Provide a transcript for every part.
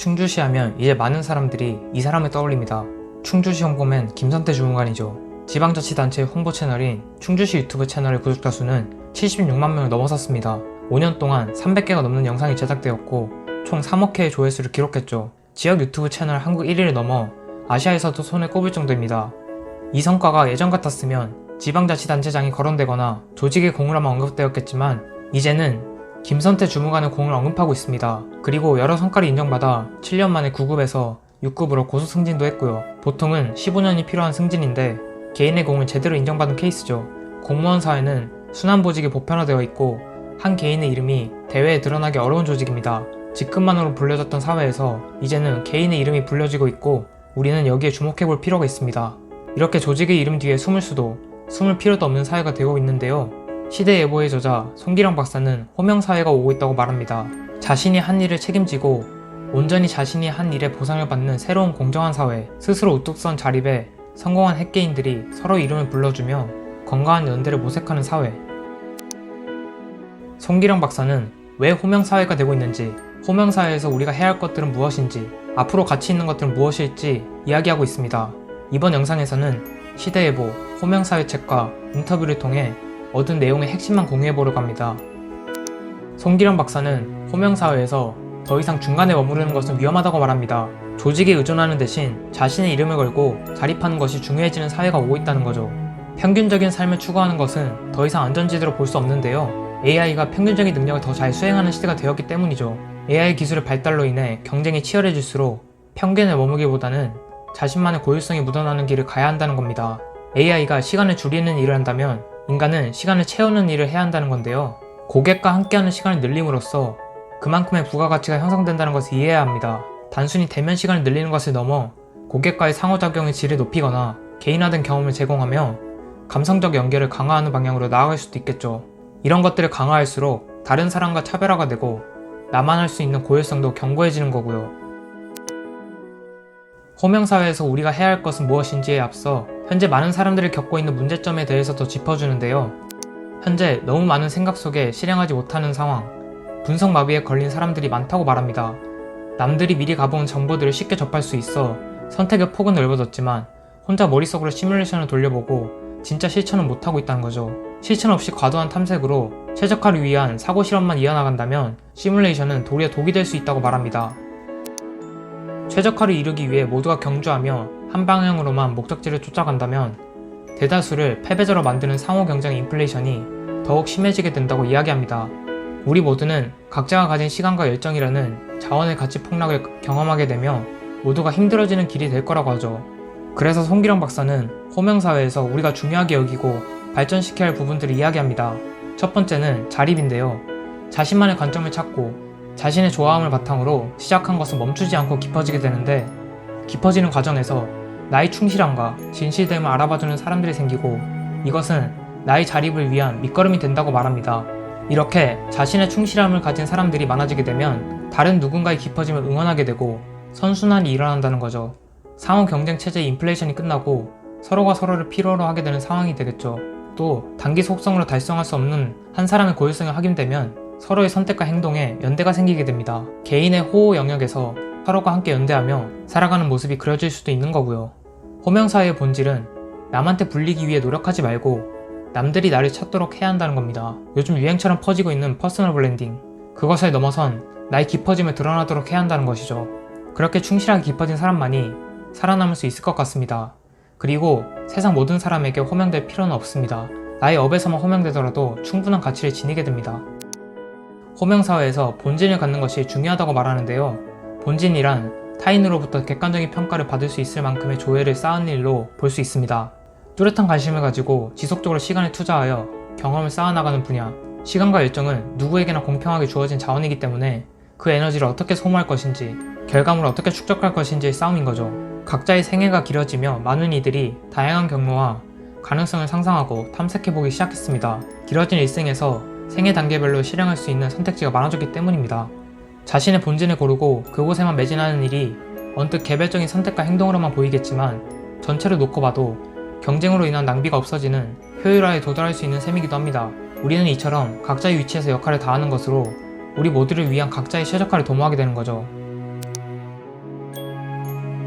충주시 하면 이제 많은 사람들이 이 사람을 떠올립니다. 충주시 홍보맨 김선태 주무관이죠. 지방자치단체 홍보 채널인 충주시 유튜브 채널의 구독자 수는 76만 명을 넘어섰습니다. 5년 동안 300개가 넘는 영상이 제작되었고 총 3억 회의 조회수를 기록했죠. 지역 유튜브 채널 한국 1위를 넘어 아시아에서도 손에 꼽을 정도입니다. 이 성과가 예전 같았으면 지방자치단체장이 거론되거나 조직의 공으로만 언급되었겠지만 이제는 김선태 주무관의 공을 언급하고 있습니다. 그리고 여러 성과를 인정받아 7년 만에 9급에서 6급으로 고속 승진도 했고요. 보통은 15년이 필요한 승진인데 개인의 공을 제대로 인정받은 케이스죠. 공무원 사회는 순환 보직이 보편화되어 있고 한 개인의 이름이 대외에 드러나기 어려운 조직입니다. 직급만으로 불려졌던 사회에서 이제는 개인의 이름이 불려지고 있고 우리는 여기에 주목해 볼 필요가 있습니다. 이렇게 조직의 이름 뒤에 숨을 수도 숨을 필요도 없는 사회가 되고 있는데요. 시대 예보의 저자 송기령 박사는 호명사회가 오고 있다고 말합니다. 자신이 한 일을 책임지고 온전히 자신이 한 일에 보상을 받는 새로운 공정한 사회, 스스로 우뚝 선 자립에 성공한 핵개인들이 서로 이름을 불러주며 건강한 연대를 모색하는 사회. 송기령 박사는 왜 호명사회가 되고 있는지, 호명사회에서 우리가 해야 할 것들은 무엇인지, 앞으로 가치 있는 것들은 무엇일지 이야기하고 있습니다. 이번 영상에서는 시대예보, 호명사회 책과 인터뷰를 통해 얻은 내용의 핵심만 공유해보려고 합니다. 송기령 박사는 호명사회에서 더 이상 중간에 머무르는 것은 위험하다고 말합니다. 조직에 의존하는 대신 자신의 이름을 걸고 자립하는 것이 중요해지는 사회가 오고 있다는 거죠. 평균적인 삶을 추구하는 것은 더 이상 안전지대로 볼 수 없는데요. AI가 평균적인 능력을 더 잘 수행하는 시대가 되었기 때문이죠. AI 기술의 발달로 인해 경쟁이 치열해질수록 평균에 머무기보다는 자신만의 고유성이 묻어나는 길을 가야 한다는 겁니다. AI가 시간을 줄이는 일을 한다면 인간은 시간을 채우는 일을 해야 한다는 건데요. 고객과 함께하는 시간을 늘림으로써 그만큼의 부가가치가 형성된다는 것을 이해해야 합니다. 단순히 대면 시간을 늘리는 것을 넘어 고객과의 상호작용의 질을 높이거나 개인화된 경험을 제공하며 감성적 연결을 강화하는 방향으로 나아갈 수도 있겠죠. 이런 것들을 강화할수록 다른 사람과 차별화가 되고 나만 할 수 있는 고유성도 견고해지는 거고요. 호명사회에서 우리가 해야 할 것은 무엇인지에 앞서 현재 많은 사람들이 겪고 있는 문제점에 대해서 더 짚어주는데요. 현재 너무 많은 생각 속에 실행하지 못하는 상황, 분석 마비에 걸린 사람들이 많다고 말합니다. 남들이 미리 가본 정보들을 쉽게 접할 수 있어 선택의 폭은 넓어졌지만 혼자 머릿속으로 시뮬레이션을 돌려보고 진짜 실천은 못하고 있다는 거죠. 실천 없이 과도한 탐색으로 최적화를 위한 사고 실험만 이어나간다면 시뮬레이션은 도리어 독이 될 수 있다고 말합니다. 최적화를 이루기 위해 모두가 경주하며 한 방향으로만 목적지를 쫓아간다면 대다수를 패배자로 만드는 상호 경쟁 인플레이션이 더욱 심해지게 된다고 이야기합니다. 우리 모두는 각자가 가진 시간과 열정이라는 자원의 가치 폭락을 경험하게 되며 모두가 힘들어지는 길이 될 거라고 하죠. 그래서 송기령 박사는 호명사회에서 우리가 중요하게 여기고 발전시켜야 할 부분들을 이야기합니다. 첫 번째는 자립인데요. 자신만의 관점을 찾고 자신의 좋아함을 바탕으로 시작한 것은 멈추지 않고 깊어지게 되는데 깊어지는 과정에서 나의 충실함과 진실됨을 알아봐주는 사람들이 생기고 이것은 나의 자립을 위한 밑거름이 된다고 말합니다. 이렇게 자신의 충실함을 가진 사람들이 많아지게 되면 다른 누군가의 깊어짐을 응원하게 되고 선순환이 일어난다는 거죠. 상호 경쟁 체제의 인플레이션이 끝나고 서로가 서로를 필요로 하게 되는 상황이 되겠죠. 또 단기 속성으로 달성할 수 없는 한 사람의 고유성이 확인되면 서로의 선택과 행동에 연대가 생기게 됩니다. 개인의 호호 영역에서 서로가 함께 연대하며 살아가는 모습이 그려질 수도 있는 거고요. 호명사회의 본질은 남한테 불리기 위해 노력하지 말고 남들이 나를 찾도록 해야 한다는 겁니다. 요즘 유행처럼 퍼지고 있는 퍼스널 블렌딩. 그것을 넘어선 나의 깊어짐을 드러나도록 해야 한다는 것이죠. 그렇게 충실하게 깊어진 사람만이 살아남을 수 있을 것 같습니다. 그리고 세상 모든 사람에게 호명될 필요는 없습니다. 나의 업에서만 호명되더라도 충분한 가치를 지니게 됩니다. 호명사회에서 본진을 갖는 것이 중요하다고 말하는데요. 본진이란 타인으로부터 객관적인 평가를 받을 수 있을 만큼의 조회를 쌓은 일로 볼 수 있습니다. 뚜렷한 관심을 가지고 지속적으로 시간을 투자하여 경험을 쌓아나가는 분야. 시간과 열정은 누구에게나 공평하게 주어진 자원이기 때문에 그 에너지를 어떻게 소모할 것인지, 결과물을 어떻게 축적할 것인지의 싸움인 거죠. 각자의 생애가 길어지며 많은 이들이 다양한 경로와 가능성을 상상하고 탐색해보기 시작했습니다. 길어진 일생에서 생애 단계별로 실행할 수 있는 선택지가 많아졌기 때문입니다. 자신의 본진을 고르고 그곳에만 매진하는 일이 언뜻 개별적인 선택과 행동으로만 보이겠지만 전체를 놓고 봐도 경쟁으로 인한 낭비가 없어지는 효율화에 도달할 수 있는 셈이기도 합니다. 우리는 이처럼 각자의 위치에서 역할을 다하는 것으로 우리 모두를 위한 각자의 최적화를 도모하게 되는 거죠.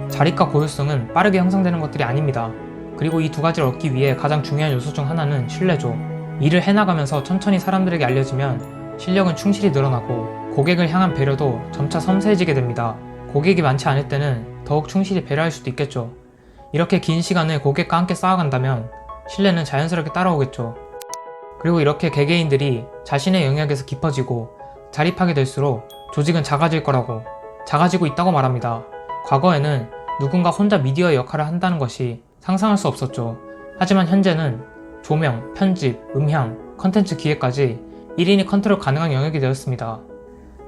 자립과 고유성은 빠르게 형성되는 것들이 아닙니다. 그리고 이 두 가지를 얻기 위해 가장 중요한 요소 중 하나는 신뢰죠. 일을 해나가면서 천천히 사람들에게 알려지면 실력은 충실히 늘어나고 고객을 향한 배려도 점차 섬세해지게 됩니다. 고객이 많지 않을 때는 더욱 충실히 배려할 수도 있겠죠. 이렇게 긴 시간을 고객과 함께 쌓아간다면 신뢰는 자연스럽게 따라오겠죠. 그리고 이렇게 개개인들이 자신의 영역에서 깊어지고 자립하게 될수록 조직은 작아질 거라고 작아지고 있다고 말합니다. 과거에는 누군가 혼자 미디어 역할을 한다는 것이 상상할 수 없었죠. 하지만 현재는 조명, 편집, 음향, 컨텐츠 기획까지 1인이 컨트롤 가능한 영역이 되었습니다.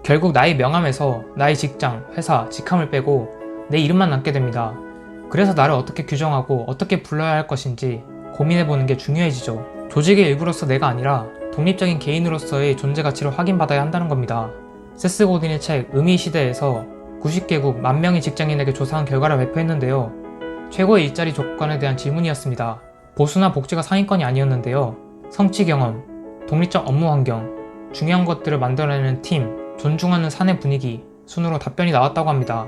결국 나의 명함에서 나의 직장, 회사, 직함을 빼고 내 이름만 남게 됩니다. 그래서 나를 어떻게 규정하고 어떻게 불러야 할 것인지 고민해보는 게 중요해지죠. 조직의 일부로서 내가 아니라 독립적인 개인으로서의 존재 가치를 확인받아야 한다는 겁니다. 세스 고딘의 책 의미 시대에서 90개국 만 명의 직장인에게 조사한 결과를 발표했는데요. 최고의 일자리 조건에 대한 질문이었습니다. 보수나 복지가 상위권이 아니었는데요. 성취 경험, 독립적 업무 환경, 중요한 것들을 만들어내는 팀, 존중하는 사내 분위기 순으로 답변이 나왔다고 합니다.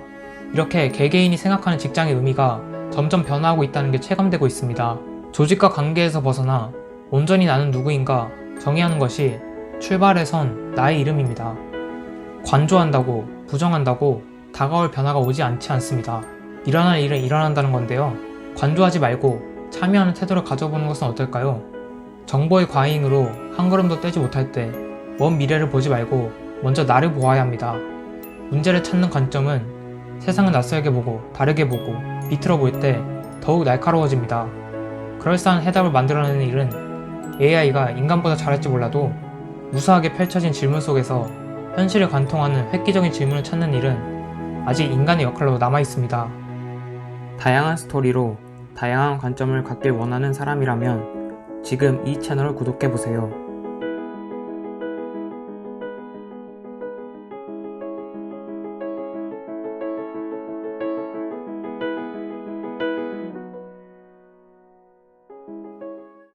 이렇게 개개인이 생각하는 직장의 의미가 점점 변화하고 있다는 게 체감되고 있습니다. 조직과 관계에서 벗어나 온전히 나는 누구인가 정의하는 것이 출발의 선 나의 이름입니다. 관조한다고 부정한다고 다가올 변화가 오지 않지 않습니다. 일어날 일은 일어난다는 건데요. 관조하지 말고 참여하는 태도를 가져보는 것은 어떨까요? 정보의 과잉으로 한 걸음도 떼지 못할 때 먼 미래를 보지 말고 먼저 나를 보아야 합니다. 문제를 찾는 관점은 세상을 낯설게 보고 다르게 보고 비틀어 보일 때 더욱 날카로워집니다. 그럴싸한 해답을 만들어내는 일은 AI가 인간보다 잘할지 몰라도 무수하게 펼쳐진 질문 속에서 현실을 관통하는 획기적인 질문을 찾는 일은 아직 인간의 역할로 남아 있습니다. 다양한 스토리로 다양한 관점을 갖길 원하는 사람이라면 지금 이 채널을 구독해 보세요.